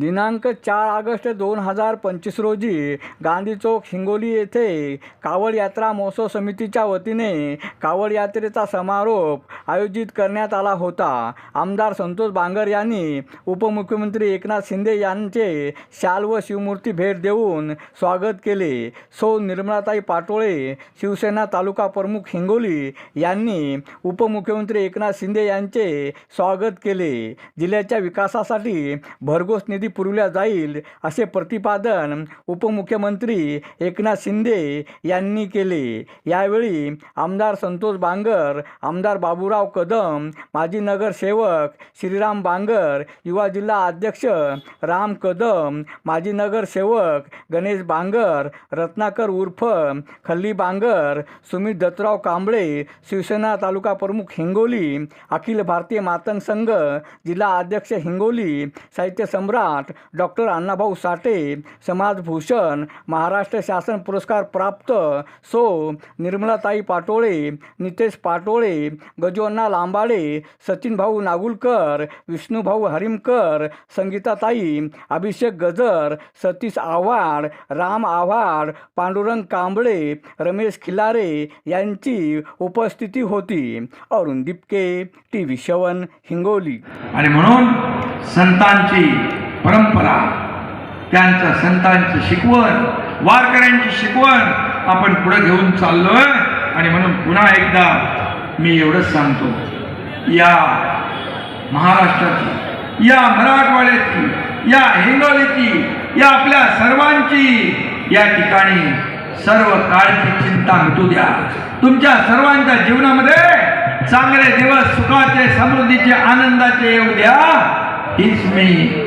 दिनांक चार ऑगस्ट दोन हजार पंचवीस रोजी गांधी चौक हिंगोली येथे कावड यात्रा महोत्सव समितीच्या वतीने कावड यात्रेचा समारोप आयोजित करण्यात आला होता. आमदार संतोष बांगर यांनी उपमुख्यमंत्री एकनाथ शिंदे यांचे शाल व शिवमूर्ती भेट देऊन स्वागत केले. सौ निर्मलाताई पाटोळे शिवसेना तालुका प्रमुख हिंगोली यांनी उपमुख्यमंत्री एकनाथ शिंदे यांचे स्वागत केले. जिल्ह्याच्या विकासासाठी भरघोस निधी पुरवल्या जाईल असे प्रतिपादन उपमुख्यमंत्री एकनाथ शिंदे यांनी केले. यावेळी आमदार संतोष बांगर आमदार बाबूराव कदम माजी नगरसेवक श्रीराम बांगर युवा जिल्हा अध्यक्ष राम कदम माजी नगरसेवक गणेश बांगर रत्नाकर उर्फ खल्ली बांगर सुमित दत्तराव कांबळे शिवसेना तालुका प्रमुख हिंगोली अखिल भारतीय मातंग संघ जिल्हा अध्यक्ष हिंगोली साहित्य सम्राट डॉक्टर अण्णाभाऊ साठे समाजभूषण महाराष्ट्र शासन पुरस्कार प्राप्त सो निर्मलाताई पाटोळे नितेश पाटोळे गजोअण्णा लांबाडे सचिनभाऊ नागुलकर विष्णूभाऊ हरिमकर संगीताताई अभिषेक गजर सतीश आव्हाड राम आव्हाड पांडुरंग कांबळे रमेश खिलारे यांची उपस्थिती होती. अरुण दिपके टी व्ही शवन हिंगोली. आणि म्हणून संतांची परंपरा त्यांचं संतांची शिकवण वारकऱ्यांची शिकवण आपण पुढे घेऊन चाललोय. आणि म्हणून पुन्हा एकदा मी एवढंच सांगतो. या महाराष्ट्राची या मराठवाड्याची या हिंगोलीची या आपल्या सर्वांची या ठिकाणी सर्व काळची चिंता मिटू द्या. तुमच्या सर्वांच्या जीवनामध्ये चांगले दिवस सुखाचे समृद्धीचे आनंदाचे येऊ द्या. हीच मी